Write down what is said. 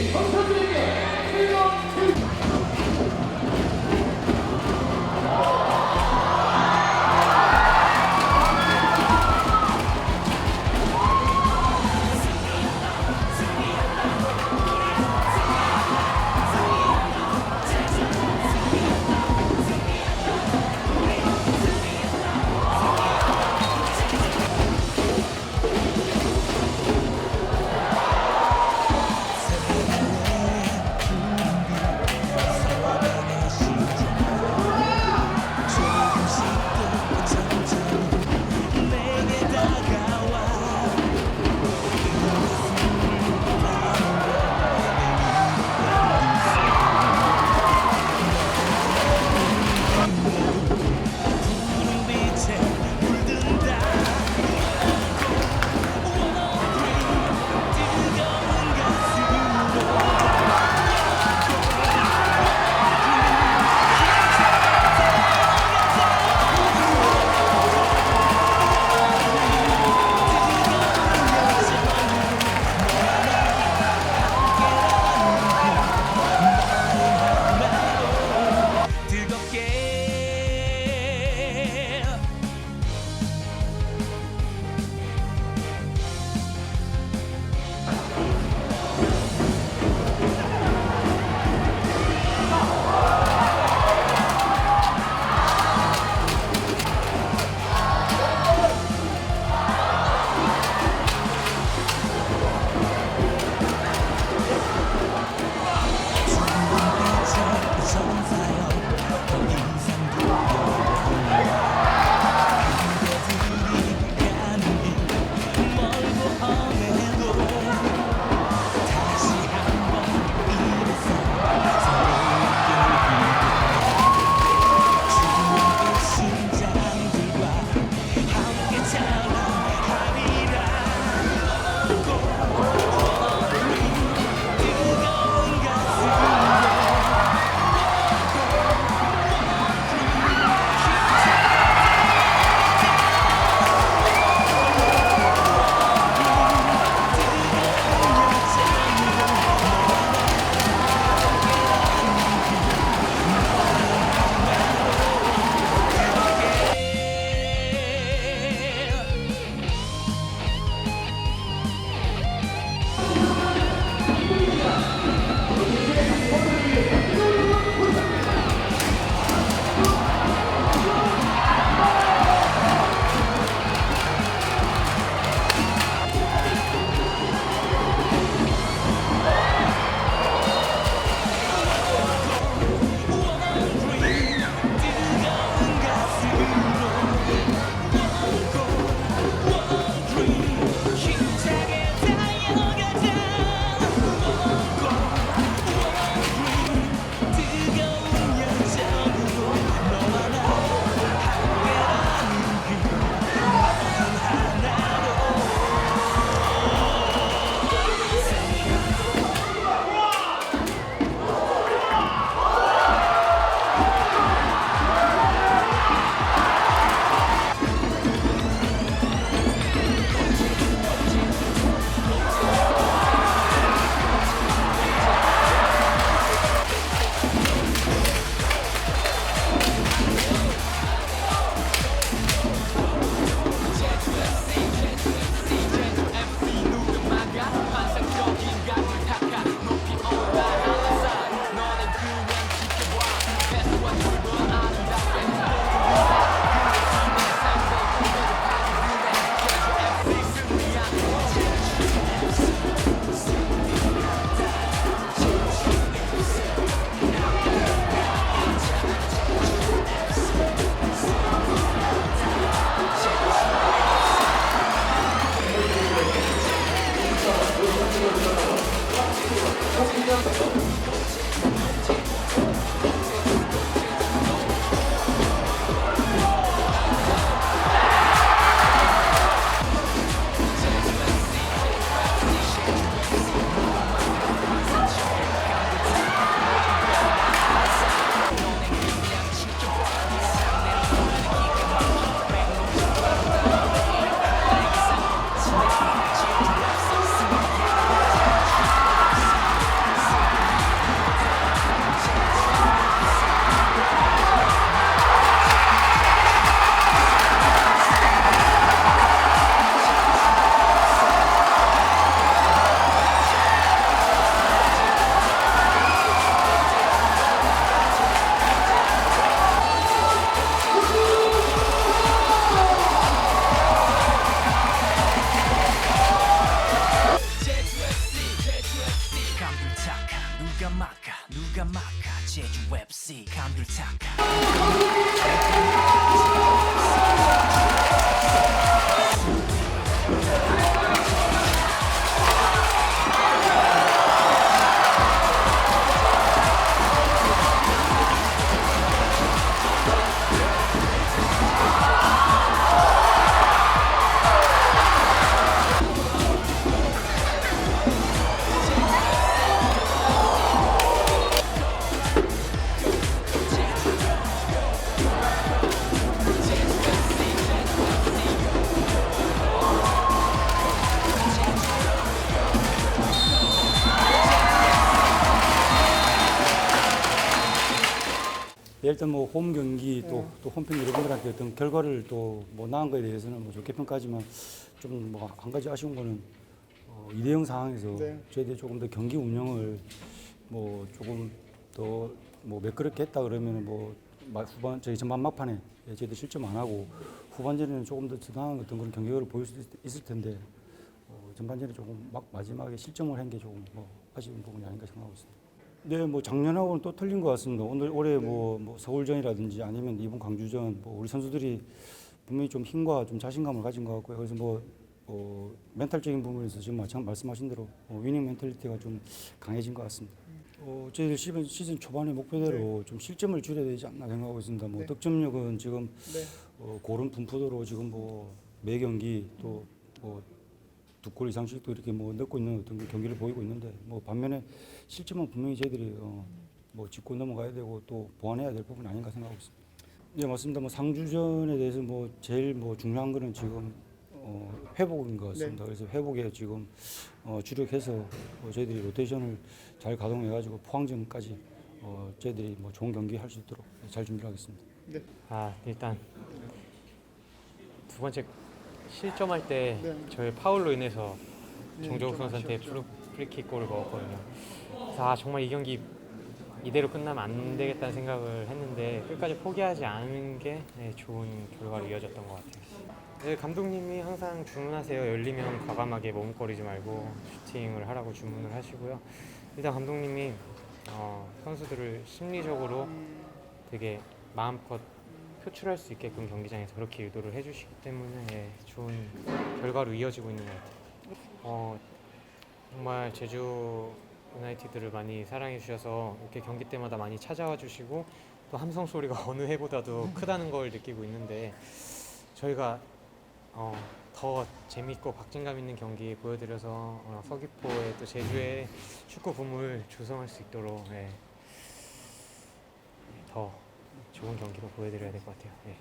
Okay. 감귤타카. 누가 막아? 누가 막아? 제주 웹시 감귤타카. 일단 뭐 홈 경기 또, 또 홈팬 여러분들한테 어떤 결과를 또 뭐 나은 거에 대해서는 뭐 좋게 평가하지만 좀 뭐 한 가지 아쉬운 거는 어, 2대0 상황에서 네. 저희들이 조금 더 경기 운영을 뭐 조금 더 뭐 매끄럽게 했다 그러면은 뭐 마- 후반 저희 전반 막판에 예, 저희들 실점 안 하고 후반전에는 조금 더 드당한 어떤 그런 경기력을 보일 수 있- 있을 텐데 어, 전반전에 조금 막 마지막에 실점을 한 게 조금 뭐 아쉬운 부분이 아닌가 생각하고 있습니다. 네, 뭐 작년하고는 또 틀린 것 같습니다. 오늘 올해 뭐, 뭐 서울전이라든지 아니면 이번 광주전 뭐 우리 선수들이 분명히 좀 힘과 좀 자신감을 가진 것 같고요. 그래서 뭐 어, 멘탈적인 부분에서 지금 마찬 말씀하신 대로 어, 위닝 멘탈리티가 좀 강해진 것 같습니다. 어, 저희들 시즌, 시즌 초반에 목표대로 좀 실점을 줄여야 되지 않나 생각하고 있습니다. 뭐 네. 득점력은 지금 네. 어, 고른 분포도로 지금 뭐 매 경기 또뭐 두골 이상씩 또 이렇게 뭐 넣고 있는 어떤 그 경기를 보이고 있는데 뭐 반면에 실점은 분명히 저희들이 어, 뭐 짚고 넘어가야 되고 또 보완해야 될 부분이 아닌가 생각하고 있습니다. 네 맞습니다. 뭐 상주전에 대해서 뭐 제일 뭐 중요한 거는 지금 어, 회복인 것 같습니다. 그래서 회복에 지금 어, 주력해서 뭐 저희들이 로테이션을 잘 가동해가지고 포항전까지 어, 저희들이 뭐 좋은 경기 할 수 있도록 잘 준비하겠습니다. 아 일단 두 번째 실점할 때 네. 저희 파울로 인해서 네, 정조욱 좀 선수한테 아쉬웠죠. 프리킥 골을 먹었거든요. 그래서 아 정말 이 경기 이대로 끝나면 안 되겠다는 생각을 했는데 끝까지 포기하지 않은 게 네, 좋은 결과로 이어졌던 것 같아요. 네, 감독님이 항상 주문하세요. 열리면 과감하게 머뭇거리지 말고 슈팅을 하라고 주문을 하시고요. 일단 감독님이 어, 선수들을 심리적으로 음, 되게 마음껏 표출할 수 있게끔 경기장에서 그렇게 유도를 해주시기 때문에 예, 좋은 결과로 이어지고 있는 것 같아요. 어, 정말 제주 유나이티드를 많이 사랑해 주셔서 이렇게 경기 때마다 많이 찾아와 주시고 또 함성 소리가 어느 해보다도 크다는 걸 느끼고 있는데 저희가 어, 더 재밌고 박진감 있는 경기 보여드려서 어, 서귀포의 또 제주의 축구 붐을 조성할 수 있도록 예, 더 좋은 경기로 보여드려야 될 것 같아요. 예.